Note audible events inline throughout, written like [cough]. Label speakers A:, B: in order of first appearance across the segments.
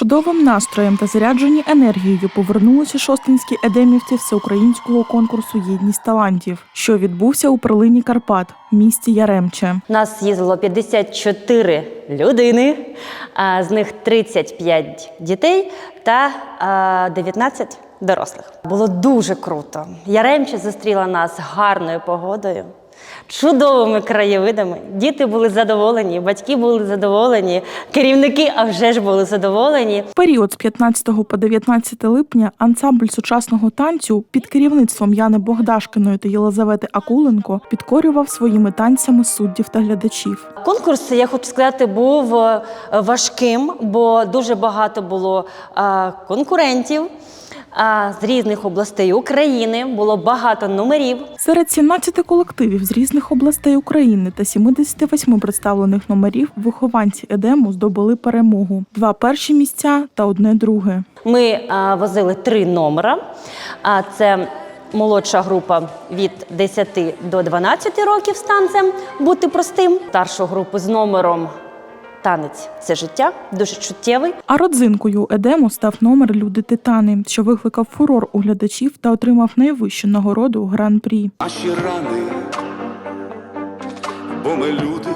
A: чудовим настроєм та заряджені енергією повернулися шостинські едемівці всеукраїнського конкурсу Єдність талантів, що відбувся у перлині Карпат, місті Яремче.
B: Нас їздило 54 людини, а з них 35 дітей та 19 дорослих. Було дуже круто. Яремче зустріла нас гарною погодою. Чудовими краєвидами. Діти були задоволені, батьки були задоволені, керівники а вже ж були задоволені.
A: В період з 15 по 19 липня ансамбль сучасного танцю під керівництвом Яни Богдашкиної та Єлизавети Акуленко підкорював своїми танцями суддів та глядачів.
B: Конкурс, я хочу сказати, був е, важким, бо дуже багато було е, конкурентів е, з різних областей України. Було багато номерів.
A: Серед 17 колективів з різних областей України та 78 представлених номерів вихованці Едему здобули перемогу: два перші місця та одне друге.
B: Ми е, возили три номера. А це молодша група від 10 до 12 років з танцем бути простим. Старшу групу з номером танець це життя, дуже чуттєвий.
A: А родзинкою Едему став номер Люди Титани, що викликав фурор у глядачів та отримав найвищу нагороду гран-прі.
C: наші рани, бо ми люди,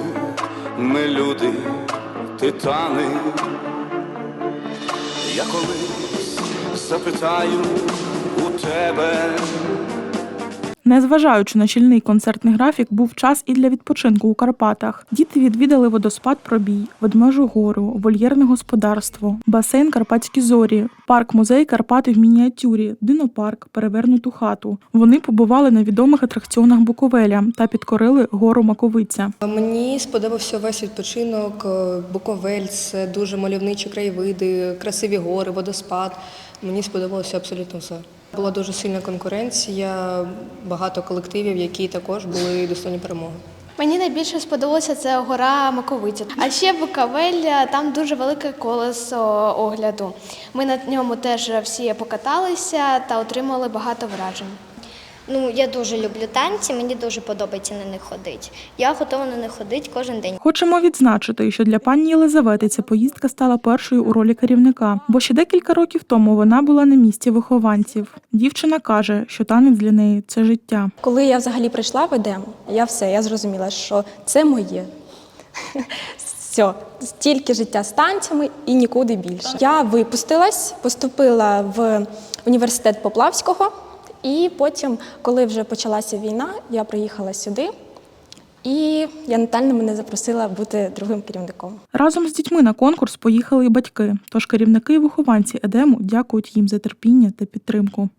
C: ми люди, титани. Я колись запитаю у тебе.
A: Незважаючи на щільний концертний графік, був час і для відпочинку у Карпатах. Діти відвідали водоспад Пробій, Ведмежу гору, вольєрне господарство, басейн Карпатські зорі, парк-музей Карпати в мініатюрі, динопарк, перевернуту хату. Вони побували на відомих атракціонах Буковеля та підкорили гору Маковиця.
D: Мені сподобався весь відпочинок. е, Буковель це дуже мальовничі краєвиди, красиві гори, водоспад. Мені сподобалося абсолютно все. Була дуже сильна конкуренція, багато колективів, які також були достойні перемоги.
E: Мені найбільше сподобалося це гора Маковиця. А ще Буковель, там дуже велике колесо огляду. Ми на ньому теж всі покаталися та отримали багато вражень.
F: Ну, я дуже люблю танці, мені дуже подобається на них ходити. Я готова на них ходити кожен день.
A: Хочемо відзначити, що для пані Єлизавети ця поїздка стала першою у ролі керівника, бо ще декілька років тому вона була на місці вихованців. Дівчина каже, що танець для неї це життя.
G: Коли я взагалі прийшла в ЕДЕМ, я все, я зрозуміла, що це моє. [laughs] Все, стільки життя з танцями і нікуди більше. Я випустилась, поступила в університет Поплавського, і потім, коли вже почалася війна, я приїхала сюди, і я Натальна мене запросила бути другим керівником.
A: Разом з дітьми на конкурс поїхали і батьки. Тож керівники і вихованці Едему дякують їм за терпіння та підтримку.